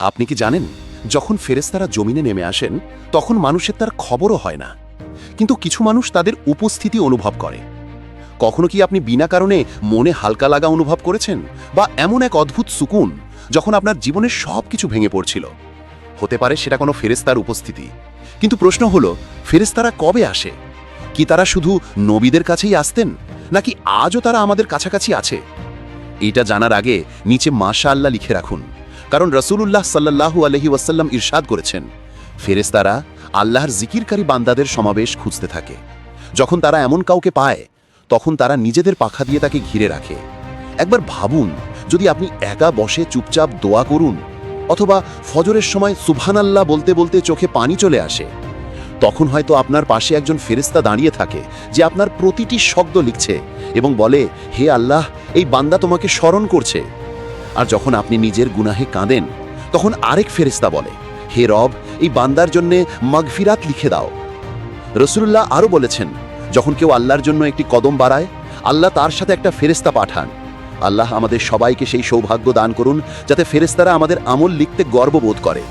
আপনি কি জানেন, যখন ফেরেস্তারা জমিনে নেমে আসেন, তখন মানুষের তার খবরও হয় না। কিন্তু কিছু মানুষ তাদের উপস্থিতি অনুভব করে। কখনো কি আপনি বিনা কারণে মনে হালকা লাগা অনুভব করেছেন? বা এমন এক অদ্ভুত সুকুন, যখন আপনার জীবনের সব কিছু ভেঙে পড়ছিল? হতে পারে সেটা কোনো ফেরেস্তার উপস্থিতি। কিন্তু প্রশ্ন হলো ফেরেস্তারা কবে আসে? কি তারা শুধু নবীদের কাছেই আসতেন, নাকি আজও তারা আমাদের কাছাকাছি আছে? এটা জানার আগে নিচে মাশা আল্লাহ লিখে রাখুন। কারণ রসুলুল্লাহ সাল্লাহু আলহি ওয়াসাল্লাম ইরশাদ করেছেন ফেরেস্তারা আল্লাহর জিকিরকারী বান্দাদের সমাবেশ খুঁজতে থাকে। যখন তারা এমন কাউকে পায়, তখন তারা নিজেদের পাখা দিয়ে তাকে ঘিরে রাখে। একবার ভাবুন, যদি আপনি একা বসে চুপচাপ দোয়া করুন, অথবা ফজরের সময় সুবহানাল্লাহ বলতে বলতে চোখে পানি চলে আসে, তখন হয়তো আপনার পাশে একজন ফেরেস্তা দাঁড়িয়ে থাকে, যে আপনার প্রতিটি শব্দ লিখছে এবং বলে, হে আল্লাহ, এই বান্দা তোমাকে স্মরণ করছে। আর যখন আপনি নিজের গুনাহে কাঁদেন, তখন আরেক ফেরিস্তা বলে, হে রব, এই বান্দার জন্য মাগফিরাত লিখে দাও। রসুল্লাহ আরও বলেছেন, যখন কেউ আল্লাহর জন্য একটি কদম বাড়ায়, আল্লাহ তার সাথে একটা ফেরেস্তা পাঠান। আল্লাহ আমাদের সবাইকে সেই সৌভাগ্য দান করুন, যাতে ফেরেস্তারা আমাদের আমল লিখতে গর্ববোধ করে।